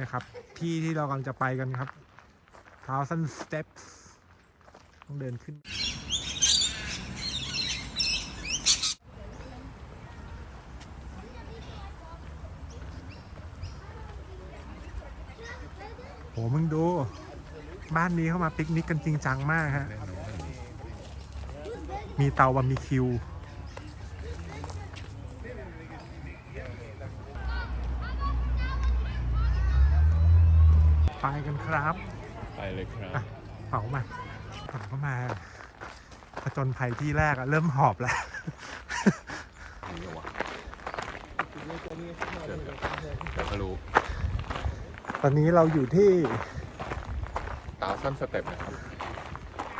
นะครับ ที่ที่เรากำลังจะไปกันครับ thousand steps ต้องเดินขึ้น โห มึงดู บ้านนี้เข้ามาปิกนิกกันจริงจังมากฮะ มีเตาบาร์บีคิว ไปกันครับไปเลยครับ เผามาเผาเข้ามาผจญภัยที่แรกอะเริ่มหอบแล้วนี่วะเดี๋ยวเดี๋ยวเดี๋ยวก็รู้ตอนนี้เราอยู่ที่ตาวสั้นสเต็ปนะครับ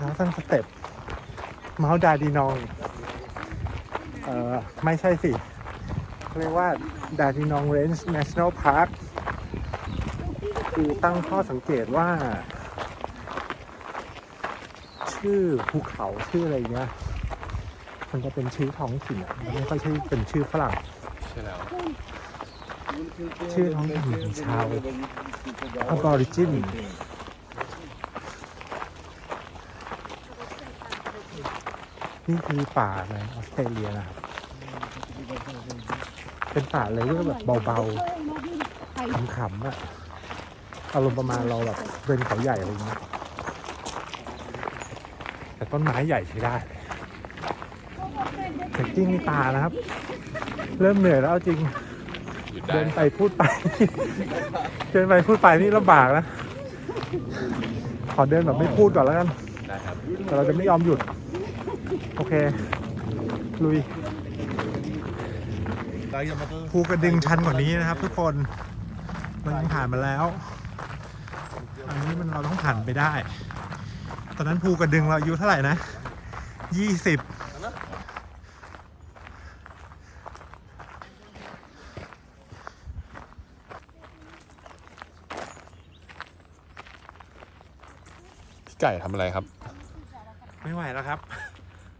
ท้าสั้นสเต็ปเมาส์ดาดีนองเอ่อไม่ใช่สิเขาเรียกว่าดาดีนองเรนจ์ National Park คือตั้งข้อสังเกตว่า ชื่อภูเขาชื่ออะไรเงี้ยมันจะเป็นชื่อท้องถิ่นอะมันไม่ค่อยใช่เป็นชื่อฝรั่ง ใช่แล้ว ชื่อท้องถิ่นของชาวอับอริจินนี่คือป่าในออสเตรเลียนะครับ เป็นป่าเลยที่แบบเบาๆขำๆอะ อารมณ์ประมาณเราแบบเดินเขาใหญ่อะไรอย่างเงี้ยแต่ต้นไม้ใหญ่ใช้ได้แต่จริงนี่ป่านะครับ เริ่มเหนื่อยแล้วเอาจริง หยุดได้เดินไปพูดไป เดินไปพูดไปนี่ลำบากนะ ขอเดินแบบไม่พูดก่อนแล้วกัน ได้ครับ แต่เราจะไม่ยอมหยุด โอเค ลุย ภูกระดึงชันกว่านี้นะครับทุกคนเรายังผ่านมาแล้ว อันนี้มันเราต้องผ่านไปได้ ตอนนั้นภูกระดึงเราอายุเท่าไหร่นะยี่สิบพี่ไก่ทำอะไรครับ ไม่ไหวแล้วครับ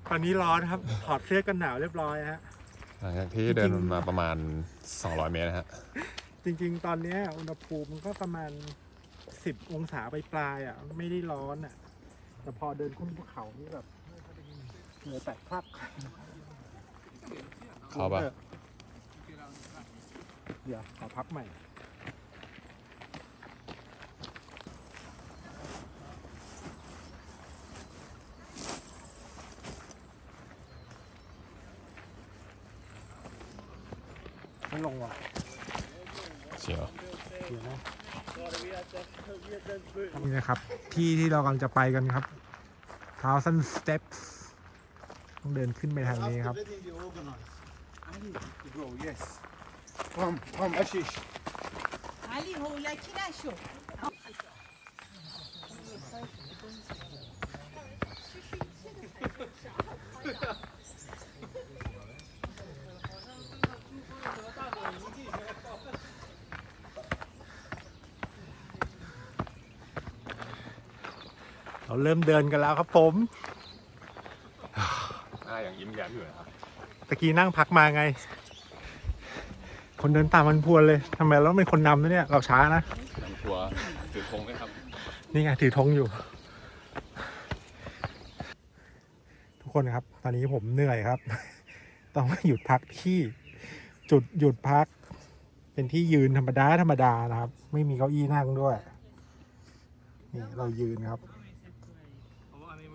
ตอนนี้ร้อนครับ ถอดเสื้อกันหนาวเรียบร้อยฮะ หลังจากที่เดินมาประมาณ 200 เมตรนะฮะ จริง ๆ ตอนเนี้ยอุณหภูมิมันก็ประมาณ สิบองศาไปปลายๆอะ ไม่ได้ร้อนอะ แต่พอเดินขึ้นภูเขานี่แบบเหงื่อแตกพรักเข้าปะเดี๋ยวขอพับใหม่ ไม่ลงว่ะเชียวเดี๋ยวนะ นี่นะครับ ที่ที่เรากำลังจะไปกันครับ thousand steps ต้องเดินขึ้นไปทางนี้ครับ Everything you organize. I เราเริ่มเดินกันแล้วครับผมหน้าอย่างยิ้มแย้มอยู่นะครับตะกี้นั่งพักมาไง คนเดินตามมันพวนเลยทำไมเราต้องเป็นคนนำด้วยเนี่ย เราช้านะนำทัวร์ถือธงไหมครับ นี่ไงถือธงอยู่ ทุกคนครับ ตอนนี้ผมเหนื่อยครับ ต้องมาหยุดพักที่จุดหยุดพัก เป็นที่ยืนธรรมดาธรรมดานะครับ ไม่มีเก้าอี้นั่งด้วย นี่เรายืนครับเ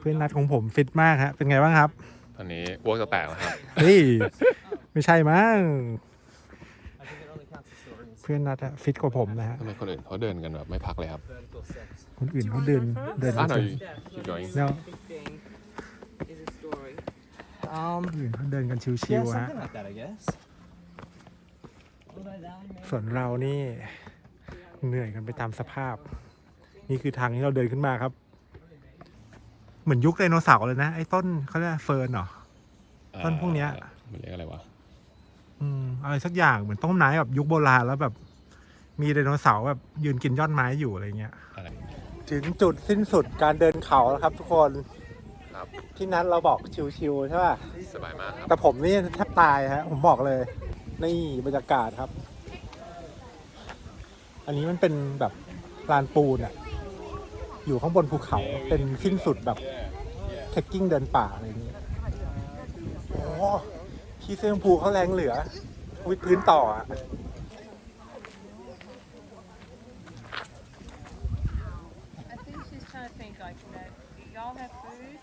พื่อนนัดของผมฟิตมากฮะ เป็นไงบ้างครับ ตอนนี้อ้วกจะแตกแล้วครับ เฮ้ย ไม่ใช่มั้ง เพื่อนนัดอะฟิตกว่าผมนะฮะ ทำไมคนอื่นเขาเดินกันแบบไม่พักเลยครับคนอื่นเขาเดินเดินอะหน่อยจนอยู่จอยแล้ว thing is a story Um, คนอื่นเขาเดินกันชิว yeah, ๆฮะ something like that, I guess. ส่วนเรานี่เหนื่อยกันไปตามสภาพ นี่คือทางที่เราเดินขึ้นมาครับ เหมือนยุคไดโนเสาร์เลยนะ ไอ้ต้นเขาเรียกอะไรเฟิร์นเหรอ ต้นพวกเนี้ย มันเรียกอะไรวะ อืมอะไรสักอย่างเหมือนต้นไม้แบบยุคโบราณแล้วแบบ มีไดโนเสาร์แบบยืนกินยอดไม้อยู่อะไรเงี้ย อะไรถึงจุดสิ้นสุดการเดินเขาแล้วครับ ทุกคนครับที่นั้นเราบอกชิวๆใช่ป่ะ สบายมากครับ แต่ผมนี่แทบตายฮะ ผมบอกเลย นี่บรรยากาศครับ อันนี้มันเป็นแบบลานปูนอะอยู่ข้างบนภูเขาเป็นสิ้นสุดแบบเท คกิ้งเดินป่าอะไรอย่างนี้โอ้ที่เสื้อชมพูเขาแรงเหลือ วิดพื้นต่ออะ I think she's trying to think like, you know, y'all have food?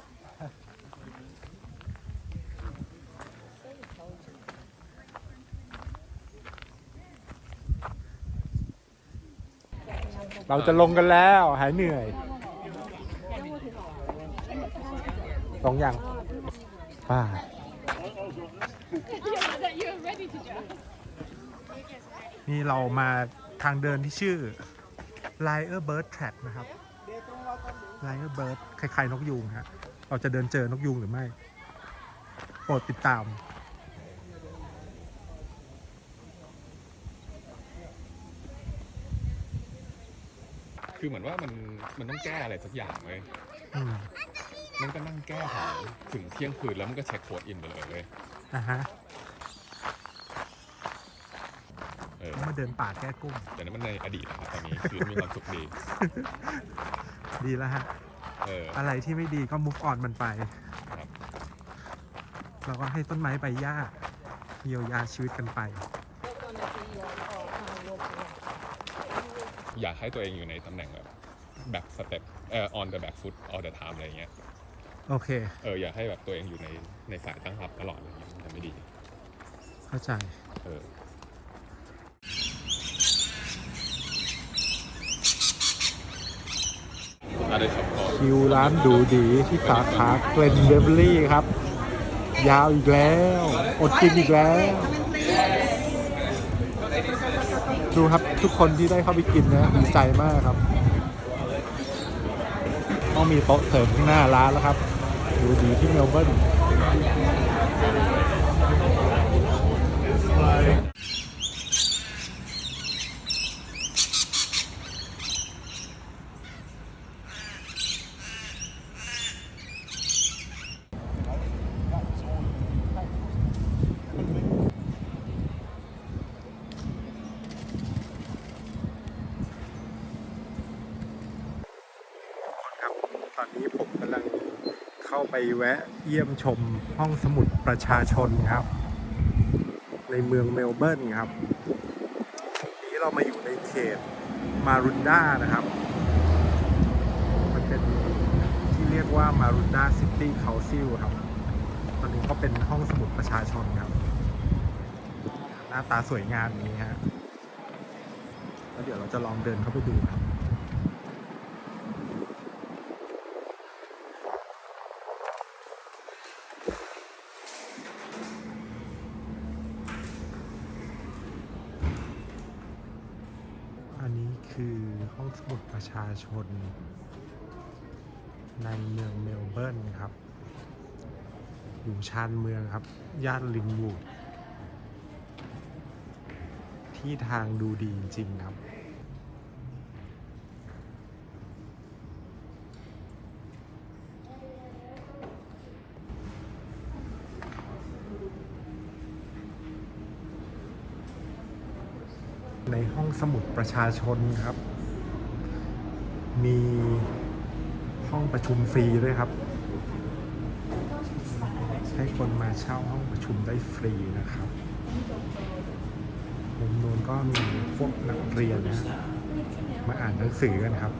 เราจะลงกันแล้ว หายเหนื่อย ลงยังป้านี่เรามาทางเดินที่ชื่อ Liar Bird Track นะครับ Liar Bird คล้ายๆนกยูงฮะ เราจะเดินเจอนกยูงหรือไม่ โปรดติดตามคือเหมือนว่ามันมันต้องแก้อะไรสักอย่างเลยอื มมันก็นั่งแก้ของถึงเที่ยงคืนแล้วมันก็เช็คโค้ดอินไปเลยเว้ยนะฮะเออต้องมาเดินป่าแก้กุ้ง แต่นั้นมันในอดีตนะครับตอนนี้คือมีความสุขดี ดีแล้วฮะ เออ อะไรที่ไม่ดีก็ move on มันไปครับแล้วก็ให้ต้นไม้ใบหญ้าเยียวยาชีวิตกันไป อยากให้ตัวเองอยู่ในตำแหน่งแบบ back step เอ่อ on the back foot all the time อะไรเงี้ย โอเค เอออยากให้แบบตัวเองอยู่ในในสายตั้งรับตลอดอะไรเงี้ยมันจะไม่ดี เข้าใจ เออ อะไรครับก็คิวร้านดูดีที่สาขาเกรนเบเวอรี่ครับ ยาวอีกแล้ว อดกินอีกแล้ว ดูครับทุกคนที่ได้เข้าไปกินนะดีใจมากครับ ต้องมีโต๊ะเสริมข้างหน้าร้านแล้วครับ ดูดีที่เมลเบิร์นครับตอนนี้ผมกำลัง เข้าไปแวะเยี่ยมชมห้องสมุดประชาชนครับ ในเมืองเมลเบิร์นครับ นี้เรามาอยู่ในเขตมารุนดานะครับ มันเป็นที่เรียกว่ามารุนดาซิตี้เค u าซิลครับ ตอนนี้ก็เป็นห้องสมุดประชาชนครับ หน้าตาสวยงามนี้ฮะแล้วเดี๋ยวเราจะลองเดินเข้าไปดูครับ อันนี้คือ ห้องสมุดประชาชน ในเมืองเมลเบิร์นครับ อยู่ชานเมืองครับ ย่านลินวูดที่ทางดูดีจริงๆครับ ในห้องสมุดประชาชนครับ มีห้องประชุมฟรีด้วยครับ ให้คนมาเช่าห้องประชุมได้ฟรีนะครับมุมนู้นก็มีพวกนักเรียนนะมาอ่านหนังสือกันครับ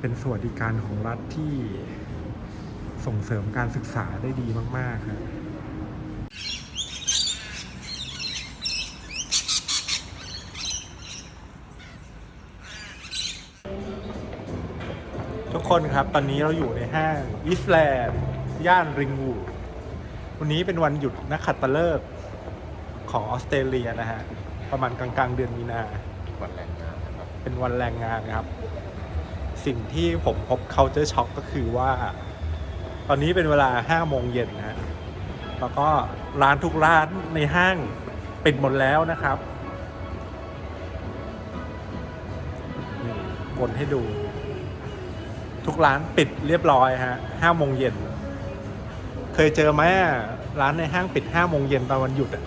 เป็นสวัสดิการของรัฐที่ส่งเสริมการศึกษาได้ดีมาก ๆ ครับ ทุกคนครับ ตอนนี้เราอยู่ในห้างอิสแลนด์ย่านริงวูดวันนี้เป็นวันหยุดนักขัตฤกษ์ของออสเตรเลียนะฮะ ประมาณกลางๆ เดือนมีนา วันแรงงานนะครับ เป็นวันแรงงานครับ สิ่งที่ผมพบ culture shock ก็คือว่า ตอนนี้เป็นเวลา5โมงเย็นนะฮะ แล้วก็ร้านทุกร้านในห้างปิดหมดแล้วนะครับนี่บนให้ดู ทุกร้านปิดเรียบร้อยฮะห้าโมงเย็น เคยเจอไหมอะร้านในห้างปิดห้าโมงเย็นตอนวันหยุดอะ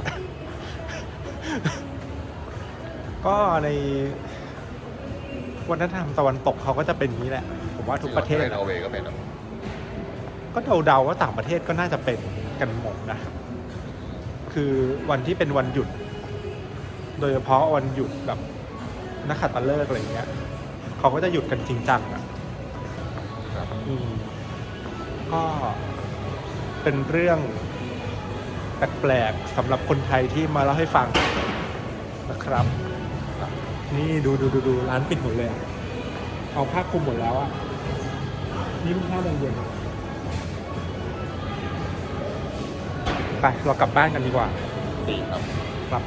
ก็ในวัฒนธรรมตะวันตกเขาก็จะเป็นอย่างนี้แหละ ผมว่าทุกประเทศในนอร์เวย์ก็เป็นอะก็เดาๆว่าต่างประเทศก็น่าจะเป็นกันหมดนะ คือวันที่เป็นวันหยุด โดยเฉพาะวันหยุดแบบนักขัตฤกษ์อะไรเงี้ย เขาก็จะหยุดกันจริงจังอะครับอืม ก็เป็นเรื่องแปลกๆสำหรับคนไทยที่มาเล่าให้ฟังนะครับ นี่ดูดูดูดูร้านปิดหมดเลยอะเอาผ้าคลุมหมดแล้วอะ นี่เพิ่งห้าโมงเย็นไป เรากลับบ้านกันดีกว่า ดีครับ ครับ